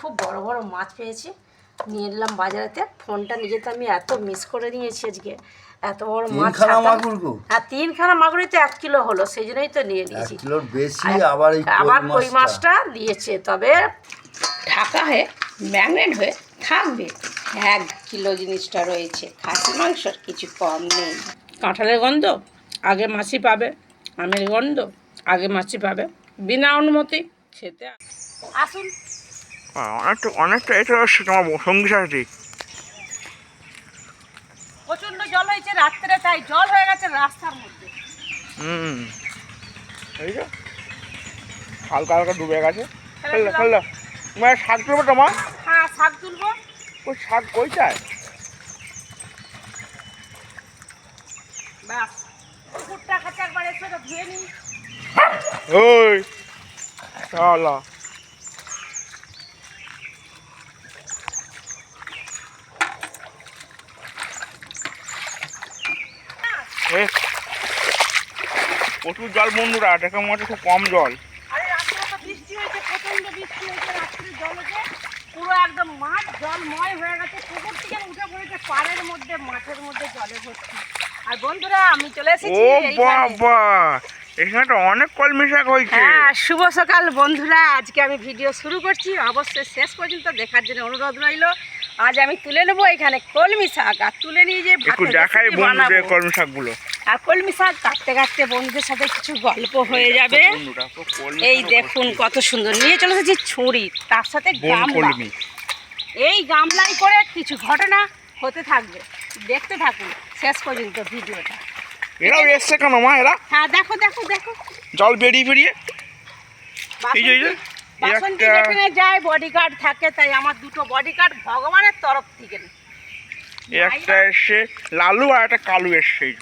খুব বড় বড় মাছ পেয়েছি। নিয়ে এলাম বাজারেতে। ফোনটা নিজে তো আমি এত মিস করে নিয়েছি আজকে। এত বড় মাছ তিনখানা মাগুর গো? হ্যাঁ তিনখানা মাগুরই তো এক কিলো হলো সেই জন্যই তো নিয়ে নিয়েছি। কিলোর বেশি আবার আবার কই মাছটা? দিয়েছে তবে ঢাকা হয়ে ম্যাগনেট হয়ে থাকবে এক কিলো জিনিসটা রয়েছে খাসি মাংসর কিছু কম নেই। কাঁঠালের গন্ধ আগে মাছি পাবে আমের গন্ধ আগে মাছি পাবে। বিনা অনুমতি খেতে আসুন অনেকটা অনেকটা এটা হচ্ছে তোমার সঙ্গী সাথী। প্রচণ্ড জল হয়েছে রাত্রে তাই জল হয়ে গেছে রাস্তার মধ্যে। হুম। এই যে হালকা হালকা ডুবে গেছে। ফেলে ফেলল ফেলল। তোমার শাক তুলবো তোমার হ্যাঁ শাক তুলবো। ওই শাক কইটায় ব্যাস কুকুরটা কাছে একবার এসে তো ধুয়ে নিই। ওই চলো প্রচুর জল বন্ধুরা দেখে মনে হচ্ছে খুব কম জল। বৃষ্টি হয়েছে প্রচণ্ড বৃষ্টি হয়েছে পুরো একদম মাঠ জলময় হয়ে গেছে পুকুর থেকে উঠে পড়েছে পাড়ের মধ্যে মধ্যে জলে ভর্তি। আর বন্ধুরা আমি চলে এসেছি এইখানে। বাবা এখানে তো অনেক কলমি শাক হয়েছে। হ্যাঁ শুভ সকাল বন্ধুরা আজকে আমি ভিডিও শুরু করছি। অবশ্যই শেষ পর্যন্ত দেখার জন্য অনুরোধ রইল। আজ আমি তুলে নেব এখানে কলমি শাক আর তুলে নিয়ে যে একটু দেখাই বন্ধুদের বানাবো। কলমি শাকগুলো। আর কলমি শাক কাটতে কাটতে বন্ধুদের সাথে কিছু গল্প হয়ে যাবে। এই দেখুন কত সুন্দর নিয়ে চলে এসেছি ছুরি তার সাথে গামলা। এই গামলাই করে কিছু ঘটনা হতে থাকবে দেখতে থাকুন শেষ পর্যন্ত ভিডিওটা। এরাও এসছে কেন মা এরা? হ্যাঁ দেখো দেখো দেখো। জল বেরিয়ে বেরিয়ে। এই যে, বাসন্তী- যেখানে যায় বডিগার্ড থাকে তাই আমার দুটো বডিগার্ড ভগবানের তরফ থেকে একটা এসছে লালু আর একটা কালু এসছে।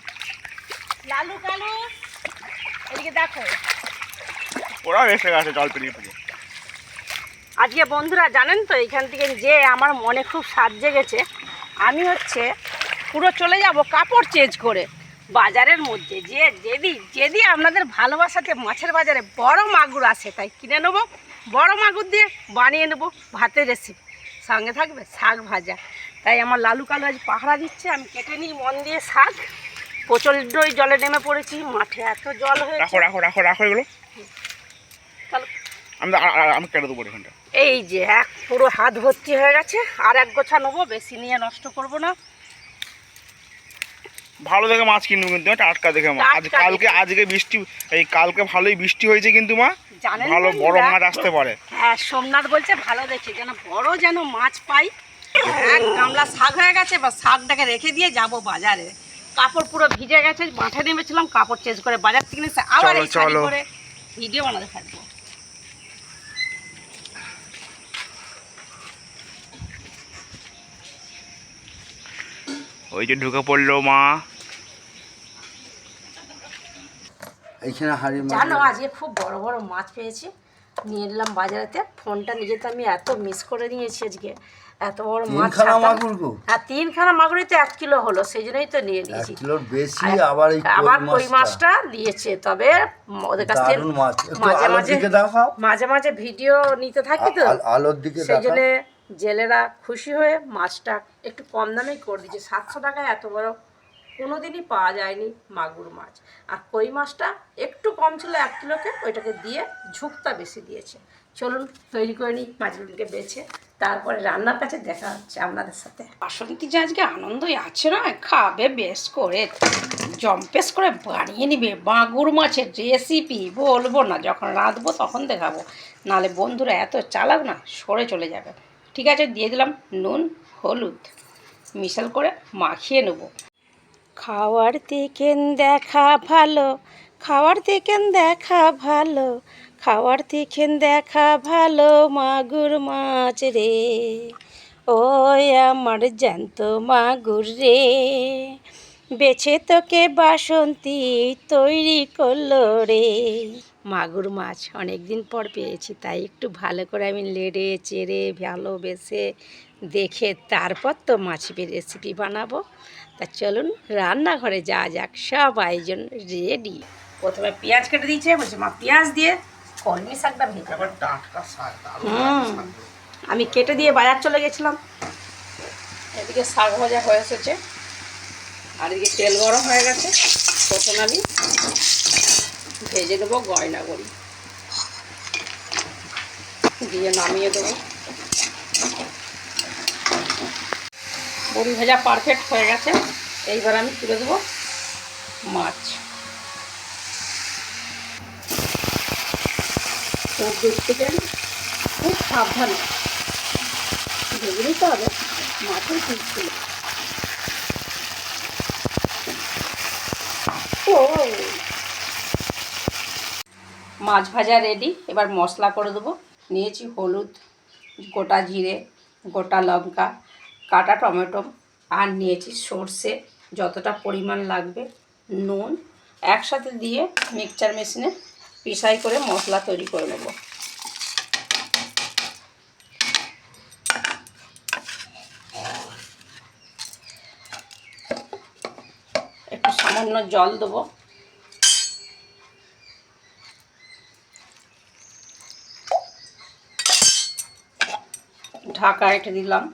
লালু কালু এদিকে দেখো। ওরাও এসে গেছে জল পেরিয়ে পেরিয়ে। আজকে বন্ধুরা জানেন তো এখান থেকে যে আমার মনে খুব সাজ জেগেছে আমি হচ্ছে পুরো চলে যাব কাপড় চেঞ্জ করে বাজারের মধ্যে। যে যদি যেদি আপনাদের ভালোবাসাতে মাছের বাজারে বড় মাগুর আসে তাই কিনে নেব। বড় মাগুর দিয়ে বানিয়ে নেব ভাতের রেসিপি সঙ্গে থাকবে শাক ভাজা। তাই আমার লালু কালু আজ পাহারা দিচ্ছে আমি কেটে নিই মন দিয়ে শাক। প্রচণ্ডই জলে নেমে পড়েছি মাঠে এত জল হয়েছে। রাখো রাখো রাখো রাখো এগুলো। আমি তো- আ- আ- আমি কেটে দেবো এখানটা। এই যে এক পুরো হাত ভর্তি হয়ে গেছে আর এক গোছা নেব বেশি নিয়ে নষ্ট করব না। ভালো দেখে মাছ কিনবো কিন্তু টাটকা দেখে মা। আজ কালকে আজকে বৃষ্টি এই কালকে ভালোই বৃষ্টি হয়েছে কিন্তু মা। ভালো বড় মাছ আসতে পারে। হ্যাঁ সোমনাথ বলছে ভালো দেখে যেন বড় যেন মাছ পাই। এক গামলা শাক হয়ে গেছে বা শাকটাকে রেখে দিয়ে যাব বাজারে। কাপড় পুরো ভিজে গেছে মাঠে নেমেছিলাম কাপড় চেঞ্জ করে বাজার থেকে আবার এই শাড়ি করে ভিডিও বানাতে থাকব। ওই যে ঢুকে পড়ল মা। এইখানে হাড়ি জানো আজকে খুব বড় বড় মাছ পেয়েছি। নিয়ে এলাম বাজারেতে। ফোনটা নিজে তো আমি এত মিস করে নিয়েছি আজকে। এত বড় মাছ তিনখানা মাগুর গো? হ্যাঁ তিনখানা মাগুরই তো এক কিলো হলো সেই জন্যই তো নিয়ে এক নিয়েছি। কিলোর বেশি আবার এই আবার কই মাছটা। দিয়েছে তবে ওদের কাছ থেকে মাছ। মাঝে মাঝে মাঝে মাঝে ভিডিও নিতে থাকি তো। আলোর দিকে সেই জন্য জেলেরা খুশি হয়ে মাছটা একটু কম দামেই করে দিচ্ছে সাতশো টাকায় এত বড় কোনো দিনই পাওয়া যায়নি মাগুর মাছ। আর কই মাছটা একটু কম ছিল, এক কিলোকে, ওইটাকে দিয়ে ঝুঁকটা বেশি দিয়েছে। চলুন তৈরি করে নিই, মাছগুলোকে বেছে, তারপরে রান্নার কাছে দেখা হচ্ছে আপনাদের সাথে। বাসন্তী যে আজকে আনন্দই আছে না, খাবে বেশ করে জম্পেস করে বানিয়ে নিবে। মাগুর মাছের রেসিপি বলব না, যখন রাঁধবো তখন দেখাবো। নালে বন্ধুরা এত চালাক না, সরে চলে যাবে। ঠিক আছে, দিয়ে দিলাম নুন, হলুদ। মিশাল করে মাখিয়ে নেব। খাওয়ার দিকেন দেখা ভালো, খাওয়ার দিকেন দেখা ভালো, খাওয়ার দিকেন দেখা ভালো মাগুর মাছ রে। ওই আমার জ্যান্ত মাগুর রে। বেছে তোকে বাসন্তী তৈরি করল রে। মাগুর মাছ অনেক দিন পর পেয়েছি তাই একটু ভালো করে আমি লেড়ে চেড়ে ভালোবেসে দেখে তারপর তো মাছের রেসিপি বানাবো। তা চলুন রান্নাঘরে যা যাক সব আয়োজন রেডি প্রথমে পেঁয়াজ কেটে দিয়েছে বলছে মা পেঁয়াজ দিয়ে কলমি শাকটা ভেজে আবার টাটকা শাক হুম। আমি কেটে দিয়ে বাজার চলে গেছিলাম। এদিকে শাক ভাজা হয়ে এসেছে আর এদিকে তেল গরম হয়ে গেছে প্রথমে আমি ভেজে দেবো, গয়না করি। দিয়ে নামিয়ে দেবো। বড়ি ভাজা পারফেক্ট হয়ে গেছে। এইবার আমি তুলে দেবো মাছ। সব দিক থেকে খুব সাবধানে ভেজে হবে মাছের পিসগুলো ও! মাছ ভাজা রেডি এবার মশলা করে দেবো। নিয়েছি হলুদ, গোটা জিরে, গোটা লঙ্কা, কাটা টমেটো, আর নিয়েছি সর্ষে, যতটা পরিমাণ লাগবে, নুন। একসাথে দিয়ে মিক্সচার মেশিনে পিসাই করে মশলা তৈরি করে নেব। একটু সামান্য জল দেবো। ঢাকা এটা দিলাম।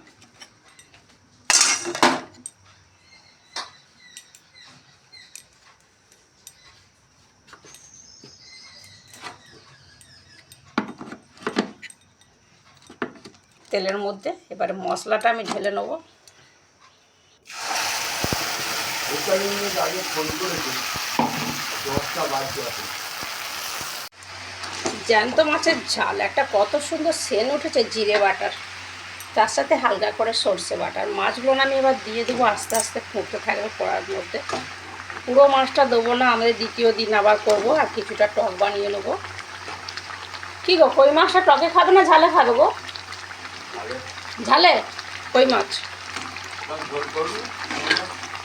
তেলের মধ্যে এবারে মশলাটা আমি ঢেলে নেব। জ্যান্ত মাছের ঝাল একটা কত সুন্দর সেন উঠেছে জিরে বাটার। তার সাথে হালকা করে সর্ষে বাটার মাছগুলো আমি এবার দিয়ে দেবো আস্তে আস্তে ফুটতে থাকবে কড়ার মধ্যে। পুরো মাছটা দেবো না, আমাদের দ্বিতীয় দিন আবার করব আর কিছুটা টক বানিয়ে নেব। কী গো, কই মাছটা টকে খাবে না ঝালে খাবে গো? ঝালে? কই মাছ?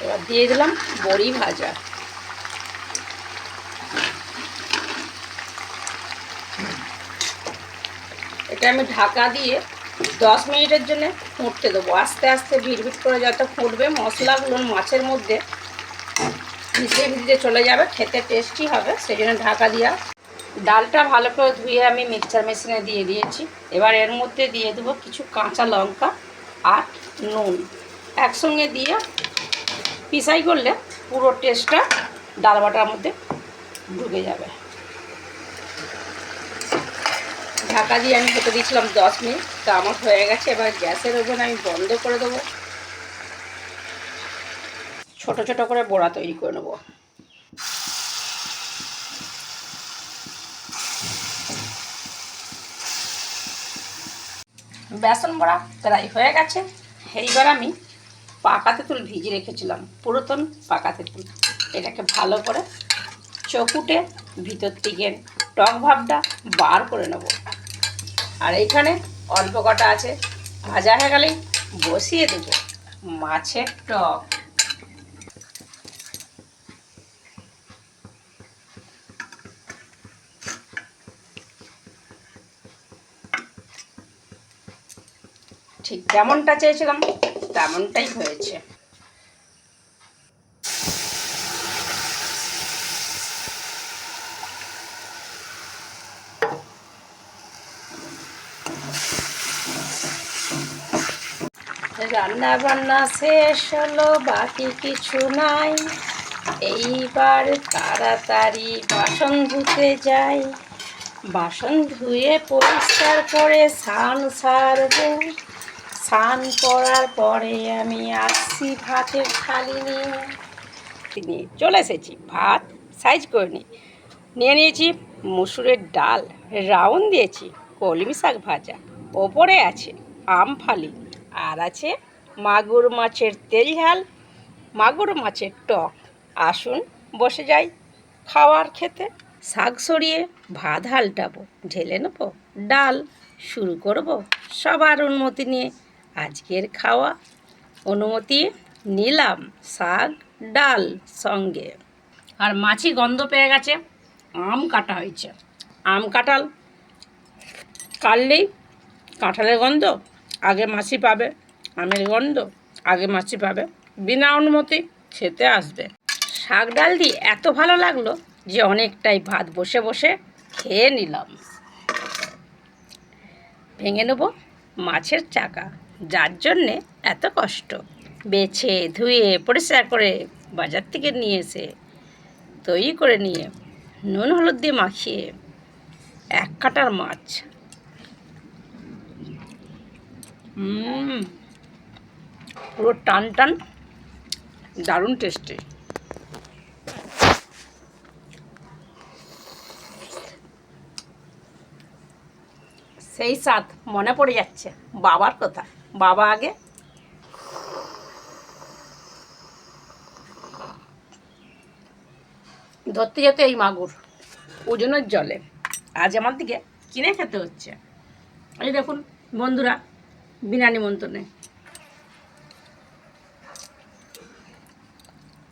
এবার দিয়ে দিলাম বড়ি ভাজা। এটা আমি ঢাকা দিয়ে দশ মিনিটের জন্য ফুটতে দেবো। আস্তে আস্তে ভিড় করে যত ফুটবে, মশলাগুলো মাছের মধ্যে ভিজে ভিজে চলে যাবে, খেতে টেস্টি হবে সেই জন্য ঢাকা দিয়া ডালটা ভালো করে ধুয়ে আমি মিক্সচার মেশিনে দিয়ে দিয়েছি। এবার এর মধ্যে দিয়ে দেবো কিছু কাঁচা লঙ্কা আর নুন। একসঙ্গে দিয়ে পিসাই করলে পুরো টেস্টটা ডাল বাটার মধ্যে ঢুকে যাবে। ঢাকা দিয়ে আমি হতে দিয়েছিলাম দশ মিনিট, তা আমার হয়ে গেছে। এবার গ্যাসের ওভেন আমি বন্ধ করে দেবো। ছোট ছোট করে বড়া তৈরি করে নেব। বেসন বড়া প্রায় হয়ে গেছে। এইবার আমি পাকা তেঁতুল ভিজিয়ে রেখেছিলাম, পুরাতন পাকা তেঁতুল। এটাকে ভালো করে চকুটে ভিতর থেকে টক ভাবটা বার করে নেব। আর এইখানে অল্প কটা আছে, ভাজা হয়ে গেলেই বসিয়ে দেবো মাছের টক। ঠিক যেমনটা চেয়েছিলাম, তেমনটাই হয়েছে। রান্না বান্না শেষ হলো, বাকি কিছু নাই। এইবার তাড়াতাড়ি বাসন ধুতে যাই। বাসন ধুয়ে পরিষ্কার করে স্নান সারবো। স্নান করার পরে আমি আসছি ভাতের থালি নিয়ে। নিয়ে চলে এসেছি, ভাত সাইজ করে নিই নিয়ে নিয়েছি মুসুরের ডাল রাউন্ড দিয়েছি, কলমি শাক ভাজা, ওপরে আছে আম ফালি। আর আছে মাগুর মাছের তেল ঝাল, মাগুর মাছের টক। আসুন বসে যাই খাওয়ার খেতে। শাক সরিয়ে ভাত হালটাবো, ঢেলে নেব, ডাল শুরু করব সবার অনুমতি নিয়ে। আজকের খাওয়া অনুমতি নিলাম শাক, ডাল সঙ্গে। আর মাছি গন্ধ পেয়ে গেছে, আম কাটা হয়েছে। আম কাঁঠাল, কাটলেই কাঁঠালের গন্ধ আগে মাছি পাবে, আমের গন্ধ আগে মাছি পাবে, বিনা অনুমতি খেতে আসবে। শাক ডাল দিয়ে এত ভালো লাগল যে অনেকটাই ভাত বসে বসে খেয়ে নিলাম। ভেঙে নেব মাছের চাকা, যার জন্যে এত কষ্ট। বেছে, ধুয়ে, পরিষ্কার করে বাজার থেকে নিয়ে এসে তৈরি করে নিয়ে নুন হলুদ দিয়ে মাখিয়ে এক কাটার মাছ হুম পুরো টান টান, দারুণ টেস্টি সেই স্বাদ মনে পড়ে যাচ্ছে, বাবার কথা। বাবা আগে। ধরতে যেতে এই মাগুর, ওজনের জলে। আজ আমার দিকে কিনে খেতে হচ্ছে। এই দেখুন, বন্ধুরা বিনা নিমন্ত্রণে।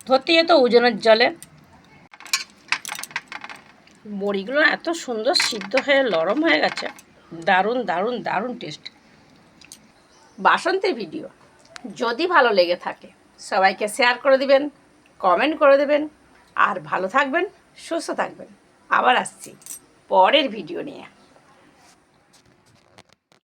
ধরতে যেত ওজনের জলে। বড়িগুলো এত সুন্দর সিদ্ধ হয়ে নরম হয়ে গেছে। দারুণ দারুণ দারুণ টেস্ট বাসন্তের ভিডিও যদি ভালো লেগে থাকে, সবাইকে শেয়ার করে দিবেন কমেন্ট করে দেবেন, আর ভালো থাকবেন, সুস্থ থাকবেন। আবার আসছি পরের ভিডিও নিয়ে।